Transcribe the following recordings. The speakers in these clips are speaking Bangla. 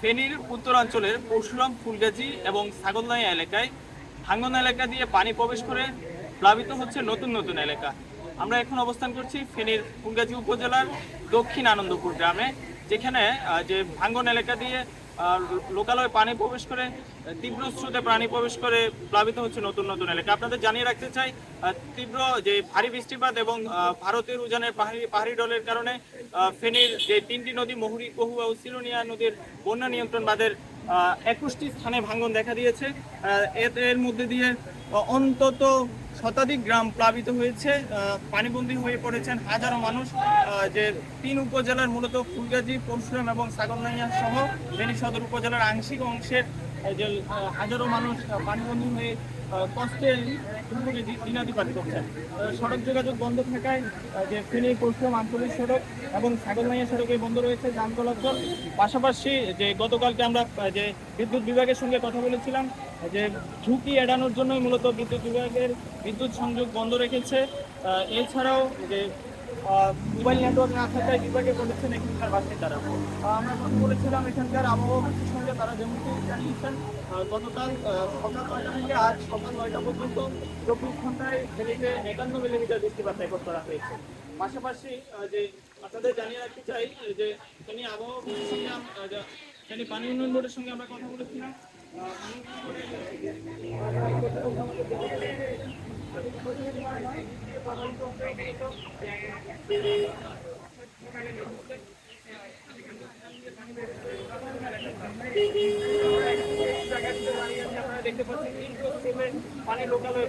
ফেনীর উত্তরাঞ্চলের পরশুরাম, ফুলগাজী এবং ছাগলনাইয়া এলাকায় ভাঙ্গন এলাকা দিয়ে পানি প্রবেশ করে প্লাবিত হচ্ছে নতুন নতুন এলাকা। আমরা এখন অবস্থান করছি ফেনীর ফুলগাজী উপজেলার দক্ষিণ আনন্দপুর গ্রামে, যেখানে যে ভাঙ্গন এলাকা দিয়ে লোকালয়ে পানি প্রবেশ করে, তীব্র স্রোতে পানি প্রবেশ করে প্লাবিত হচ্ছে নতুন নতুন এলাকা। আপনাদের জানিয়ে রাখতে চাই তীব্র যে ভারী বৃষ্টিপাত এবং ভারতের উজানের পাহাড়ি পাহাড়ি ডলের কারণে ফেনীর যে তিনটি নদী, মহুরী কহুয়া ও সিলোনিয়া নদীর বন্যা নিয়ন্ত্রণ বাঁধের একুশটি স্থানে ভাঙ্গন দেখা দিয়েছে। এর মধ্যে দিয়ে, অন্তত শতাধিক গ্রাম প্লাবিত হয়েছে পানিবন্দী হয়ে পড়েছেন হাজারো মানুষ যে তিন উপজেলার মূলত ফুলগাজী, পরশুরাম এবং সাগরনাইয়া সহ ফেনী সদর উপজেলার আংশিক অংশের যে হাজারো মানুষ পানিবন্দী হয়ে কষ্টে দিনাতিপাত করছেন সড়ক যোগাযোগ বন্ধ থাকায় যে ফেনী, পরশুরাম আঞ্চলিক সড়ক এবং সাগরনাইয়া সড়কে বন্ধ রয়েছে যান চলাচল। পাশাপাশি, যে গতকালকে আমরা যে বিদ্যুৎ বিভাগের সঙ্গে কথা বলেছিলাম যে ঝুঁকি এড়ানোর জন্যই মূলত বিদ্যুৎ বিভাগের বিদ্যুৎ সংযোগ বন্ধ রেখেছে। এছাড়াও যে মোবাইল নেটওয়ার্ক না থাকায় বিভাগে বলেছেন এখানকার বাসিন্দারা আমরা কথা বলেছিলাম এখানকার আবহাওয়া অফিসের সঙ্গে তারা যেমনটি জানিয়েছেন গতকাল সকাল নয়টা থেকে আজ সকাল নয়টা পর্যন্ত চব্বিশ ঘন্টায় ফেনীতে একান্ন মিলিমিটার বৃষ্টিপাত রেকর্ড করা হয়েছে। পাশাপাশি যে আপনাদের জানিয়ে রাখতে চাই যে ফেনী আবহাওয়া সঙ্গে আহ, পানি উন্নয়ন বোর্ডের সঙ্গে আমরা কথা বলেছিলাম দেখতে পাচ্ছেন তীব্র স্রোতে পানি লোকালয়ে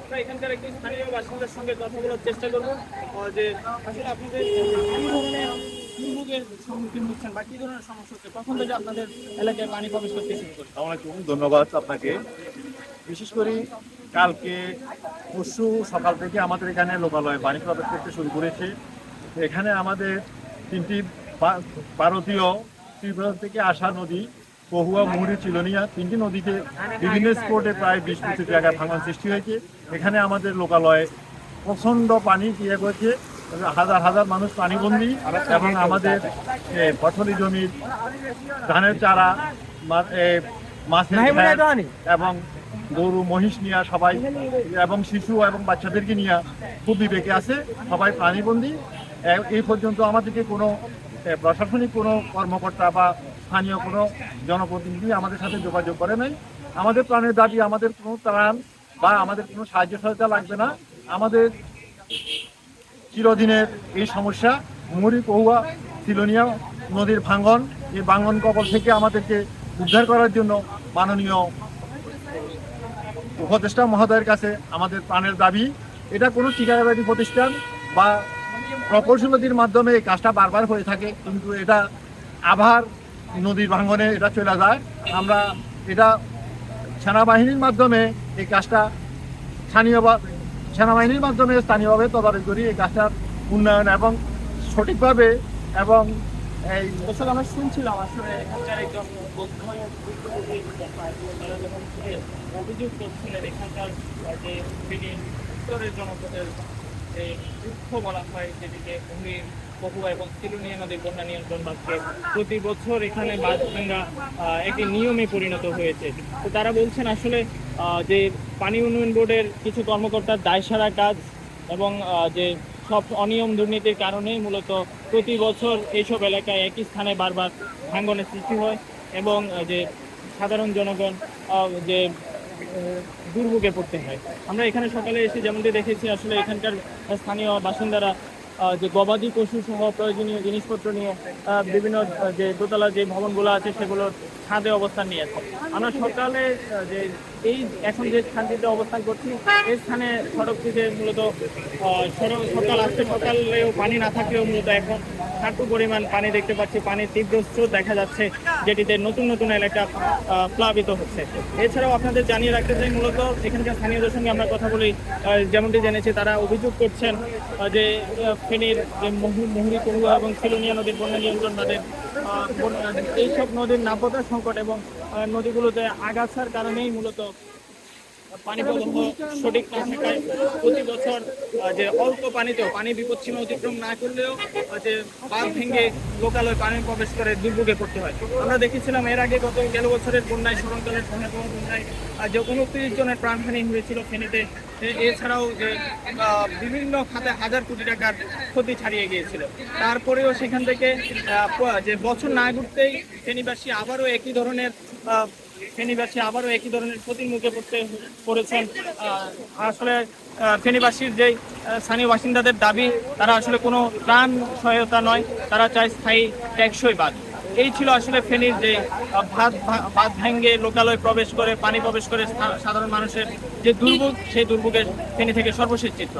আমরা এখানকার একটি স্থানীয় বাসিন্দার সঙ্গে কথা বলার চেষ্টা করব। যে আসলে আপনাদের আপনাদের এলাকায় শুরু করে আসসালামাইকুম ধন্যবাদ আপনাকে। বিশেষ করে কালকে পরশু সকাল থেকে আমাদের এখানে লোকালয়ে পানি প্রবেশ করতে শুরু করেছে। এখানে আমাদের তিনটি ভারতীয় ত্রিপুরা থেকে আসা নদী কহুয়া মুহুরি, চিলনিয়া, তিনটি নদীতে বিভিন্ন স্পটে প্রায় বিশ পঁচিশ জায়গায় ভাঙন সৃষ্টি হয়েছে। এখানে আমাদের লোকালয়ে প্রচণ্ড পানি ইয়ে করেছে। হাজার হাজার মানুষ পানিবন্দী এবং আমাদের ফসলি জমির ধানের চারা মাছের এবং গরু মহিষ নিয়ে সবাই এবং শিশু এবং বাচ্চাদেরকে নিয়ে খুব বিবেকে আছে সবাই প্রাণীবন্দী এই পর্যন্ত আমাদেরকে কোনো প্রশাসনিক কোনো কর্মকর্তা বা স্থানীয় কোনো জনপ্রতিনিধি আমাদের সাথে যোগাযোগ করে নাই। আমাদের প্রাণের দাবি আমাদের কোনো ত্রাণ বা আমাদের কোনো সাহায্য সহায়তা লাগবে না। আমাদের চিরদিনের এই সমস্যা। মুড়ি কহুয়া সিলোনিয়া নদীর ভাঙ্গন এই ভাঙ্গন কবল থেকে আমাদেরকে উদ্ধার করার জন্য মাননীয় উপদেষ্টা মহোদয়ের কাছে আমাদের প্রাণের দাবি, এটা কোনো টিকাদারি প্রতিষ্ঠান বা প্রকৌশল নদীর মাধ্যমে এই কাজটা বারবার হয়ে থাকে, কিন্তু এটা আবার নদীর ভাঙ্গনে এটা চলে যায়। আমরা এটা সেনাবাহিনীর মাধ্যমে এই কাজটা স্থানীয় সেনাবাহিনীর মাধ্যমে স্থানীয়ভাবে তদারক করি, এই কাজটার উন্নয়ন এবং সঠিকভাবে এবং এই বছর আমরা শুনছিলাম আসলে এখানকার একজন অভিযোগ করছিলেন এখানকার যে জনপদের এবং প্রতি বছর এখানে বাঁধ একটি নিয়মে পরিণত হয়েছে। তো তারা বলছেন আসলে যে পানি উন্নয়ন বোর্ডের কিছু কর্মকর্তার দায়সারা কাজ এবং যে সব অনিয়ম দুর্নীতির কারণেই মূলত প্রতি বছর এইসব এলাকায় একই স্থানে বারবার ভাঙ্গনের সৃষ্টি হয় এবং যে সাধারণ জনগণ যে দুর্ভোগে পড়তে হয়। আমরা এখানে সকালে এসে যেমনটি দেখেছি, আসলে এখানকার স্থানীয় বাসিন্দারা যে গবাদি পশু সহ প্রয়োজনীয় জিনিসপত্র নিয়ে বিভিন্ন যে দোতলা যে ভবনগুলো আছে, সেগুলোর ছাদে অবস্থান নিয়েছে। আমরা সকালে যে এই এখন যে স্থানটিতে অবস্থান করছি, এই স্থানে সড়কটিতে মূলত সকাল আসতে সকালেও পানি না থাকলেও মূলত এখন হাঁটু পরিমাণ পানি দেখতে পাচ্ছি। পানির তীব্র স্রোত দেখা যাচ্ছে, যেটিতে নতুন নতুন এলাকা প্লাবিত হচ্ছে। এছাড়াও আপনাদের জানিয়ে রাখতে চাই মূলত, এখানকার স্থানীয়দের সঙ্গে আমরা কথা বলি যেমনটি জেনেছি, তারা অভিযোগ করছেন যে ফেনীর যে মহু- মুহুরী কহুয়া এবং সিলোনিয়া নদীর বন্যা নিয়ন্ত্রণ বন্যা- এইসব নদীর নাব্যতা সংকট এবং নদীগুলোতে আগাছার কারণেই মূলত পানি প্রবাহ সঠিক না থাকায় প্রতি বছর যে অল্প পানিতেও, পানি বিপদসীমা অতিক্রম না করলেও যে বাঁধ ভেঙে লোকালয় পানি প্রবেশ করে দুর্ভোগে পড়তে হয়। আমরা দেখেছিলাম এর আগে গত গেল বছরের বন্যায় স্মরণকালের ভয়াবহ বন্যায় যে উনত্রিশ জনের প্রাণহানি হয়েছিল ফেনীতে এছাড়াও যে বিভিন্ন খাতে হাজার কোটি টাকার ক্ষতি ছাড়িয়ে গিয়েছিল। তারপরেও সেখান থেকে যে বছর না ঘুরতেই ফেনীবাসী আবারও একই ধরনের ফেনীবাসী আবারও একই ধরনের ক্ষতির মুখে পড়তে পড়েছেন। আসলে ফেনীবাসীর যেই স্থানীয় বাসিন্দাদের দাবি, তারা আসলে কোনো ত্রাণ সহায়তা নয়, তারা চায় স্থায়ী টেকসই বাঁধ। এই ছিল আসলে ফেনীর যে ভাত বাঁধ ভা- বাঁধ ভেঙ্গে লোকালয় প্রবেশ করে, পানি প্রবেশ করে সাধারণ মানুষের যে দুর্ভোগ, সেই দুর্ভোগের ফেনী থেকে সর্বশেষ চিত্র।